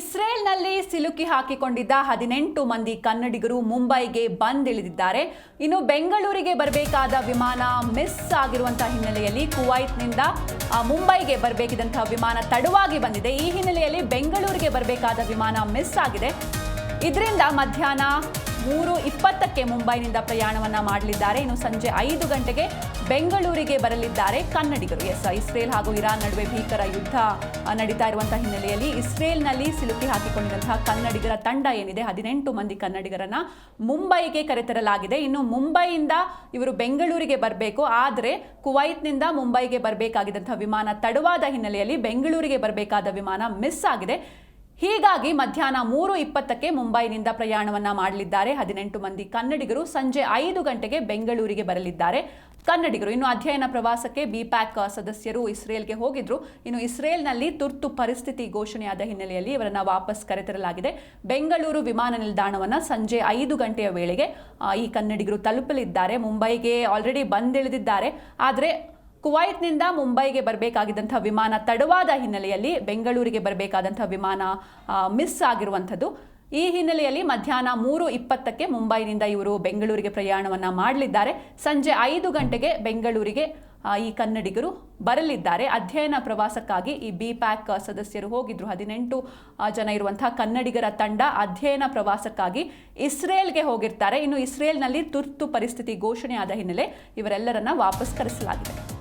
ಇಸ್ರೇಲ್ನಲ್ಲಿ ಸಿಲುಕಿ ಹಾಕಿಕೊಂಡಿದ್ದ ಹದಿನೆಂಟು ಮಂದಿ ಕನ್ನಡಿಗರು ಮುಂಬೈಗೆ ಬಂದಿಳಿದಿದ್ದಾರೆ. ಇನ್ನು ಬೆಂಗಳೂರಿಗೆ ಬರಬೇಕಾದ ವಿಮಾನ ಮಿಸ್ ಆಗಿರುವಂತಹ ಹಿನ್ನೆಲೆಯಲ್ಲಿ ಕುವೈತ್ನಿಂದ ಮುಂಬೈಗೆ ಬರಬೇಕಿದ್ದಂತಹ ವಿಮಾನ ತಡವಾಗಿ ಬಂದಿದೆ. ಈ ಹಿನ್ನೆಲೆಯಲ್ಲಿ ಬೆಂಗಳೂರಿಗೆ ಬರಬೇಕಾದ ವಿಮಾನ ಮಿಸ್ ಆಗಿದೆ. ಇದರಿಂದ ಮಧ್ಯಾಹ್ನ ಮೂರು ಇಪ್ಪತ್ತಕ್ಕೆ ಮುಂಬೈನಿಂದ ಪ್ರಯಾಣವನ್ನ ಮಾಡಲಿದ್ದಾರೆ. ಇನ್ನು ಸಂಜೆ ಐದು ಗಂಟೆಗೆ ಬೆಂಗಳೂರಿಗೆ ಬರಲಿದ್ದಾರೆ ಕನ್ನಡಿಗರು. ಎಸ್ ಇಸ್ರೇಲ್ ಹಾಗೂ ಇರಾನ್ ನಡುವೆ ಭೀಕರ ಯುದ್ಧ ನಡೀತಾ ಇರುವಂತಹ ಹಿನ್ನೆಲೆಯಲ್ಲಿ ಇಸ್ರೇಲ್ನಲ್ಲಿ ಸಿಲುಕಿ ಹಾಕಿಕೊಂಡಿರುವಂತಹ ಕನ್ನಡಿಗರ ತಂಡ ಏನಿದೆ? ಹದಿನೆಂಟು ಮಂದಿ ಕನ್ನಡಿಗರನ್ನ ಮುಂಬೈಗೆ ಕರೆತರಲಾಗಿದೆ. ಇನ್ನು ಮುಂಬೈಯಿಂದ ಇವರು ಬೆಂಗಳೂರಿಗೆ ಬರಬೇಕು. ಆದರೆ ಕುವೈತ್ನಿಂದ ಮುಂಬೈಗೆ ಬರಬೇಕಾಗಿದ್ದಂತಹ ವಿಮಾನ ತಡವಾದ ಹಿನ್ನೆಲೆಯಲ್ಲಿ ಬೆಂಗಳೂರಿಗೆ ಬರಬೇಕಾದ ವಿಮಾನ ಮಿಸ್ ಆಗಿದೆ. ಹೀಗಾಗಿ ಮಧ್ಯಾಹ್ನ ಮೂರು ಇಪ್ಪತ್ತಕ್ಕೆ ಮುಂಬೈನಿಂದ ಪ್ರಯಾಣವನ್ನ ಮಾಡಲಿದ್ದಾರೆ. ಹದಿನೆಂಟು ಮಂದಿ ಕನ್ನಡಿಗರು ಸಂಜೆ ಐದು ಗಂಟೆಗೆ ಬೆಂಗಳೂರಿಗೆ ಬರಲಿದ್ದಾರೆ. ಕನ್ನಡಿಗರು, ಇನ್ನು ಅಧ್ಯಯನ ಪ್ರವಾಸಕ್ಕೆ ಬಿಪ್ಯಾಕ್ ಸದಸ್ಯರು ಇಸ್ರೇಲ್ಗೆ ಹೋಗಿದ್ರು. ಇನ್ನು ಇಸ್ರೇಲ್ನಲ್ಲಿ ತುರ್ತು ಪರಿಸ್ಥಿತಿ ಘೋಷಣೆಯಾದ ಹಿನ್ನೆಲೆಯಲ್ಲಿ ಇವರನ್ನ ವಾಪಸ್ ಕರೆತರಲಾಗಿದೆ. ಬೆಂಗಳೂರು ವಿಮಾನ ನಿಲ್ದಾಣವನ್ನು ಸಂಜೆ ಐದು ಗಂಟೆಯ ವೇಳೆಗೆ ಈ ಕನ್ನಡಿಗರು ತಲುಪಲಿದ್ದಾರೆ. ಮುಂಬೈಗೆ ಆಲ್ರೆಡಿ ಬಂದಿಳಿದಿದ್ದಾರೆ. ಆದರೆ ಕುವೈತ್ನಿಂದ ಮುಂಬೈಗೆ ಬರಬೇಕಾಗಿದ್ದಂಥ ವಿಮಾನ ತಡವಾದ ಹಿನ್ನೆಲೆಯಲ್ಲಿ ಬೆಂಗಳೂರಿಗೆ ಬರಬೇಕಾದಂಥ ವಿಮಾನ ಮಿಸ್ ಆಗಿರುವಂಥದ್ದು. ಈ ಹಿನ್ನೆಲೆಯಲ್ಲಿ ಮಧ್ಯಾಹ್ನ ಮೂರು ಇಪ್ಪತ್ತಕ್ಕೆ ಮುಂಬೈನಿಂದ ಇವರು ಬೆಂಗಳೂರಿಗೆ ಪ್ರಯಾಣವನ್ನು ಮಾಡಲಿದ್ದಾರೆ. ಸಂಜೆ ಐದು ಗಂಟೆಗೆ ಬೆಂಗಳೂರಿಗೆ ಈ ಕನ್ನಡಿಗರು ಬರಲಿದ್ದಾರೆ. ಅಧ್ಯಯನ ಪ್ರವಾಸಕ್ಕಾಗಿ ಈ ಬಿ ಪ್ಯಾಕ್ ಸದಸ್ಯರು ಹೋಗಿದ್ರು. ಹದಿನೆಂಟು ಜನ ಇರುವಂತಹ ಕನ್ನಡಿಗರ ತಂಡ ಅಧ್ಯಯನ ಪ್ರವಾಸಕ್ಕಾಗಿ ಇಸ್ರೇಲ್ಗೆ ಹೋಗಿರ್ತಾರೆ. ಇನ್ನು ಇಸ್ರೇಲ್ನಲ್ಲಿ ತುರ್ತು ಪರಿಸ್ಥಿತಿ ಘೋಷಣೆಯಾದ ಹಿನ್ನೆಲೆ ಇವರೆಲ್ಲರನ್ನ ವಾಪಸ್ ಕರೆಸಲಾಗಿದೆ.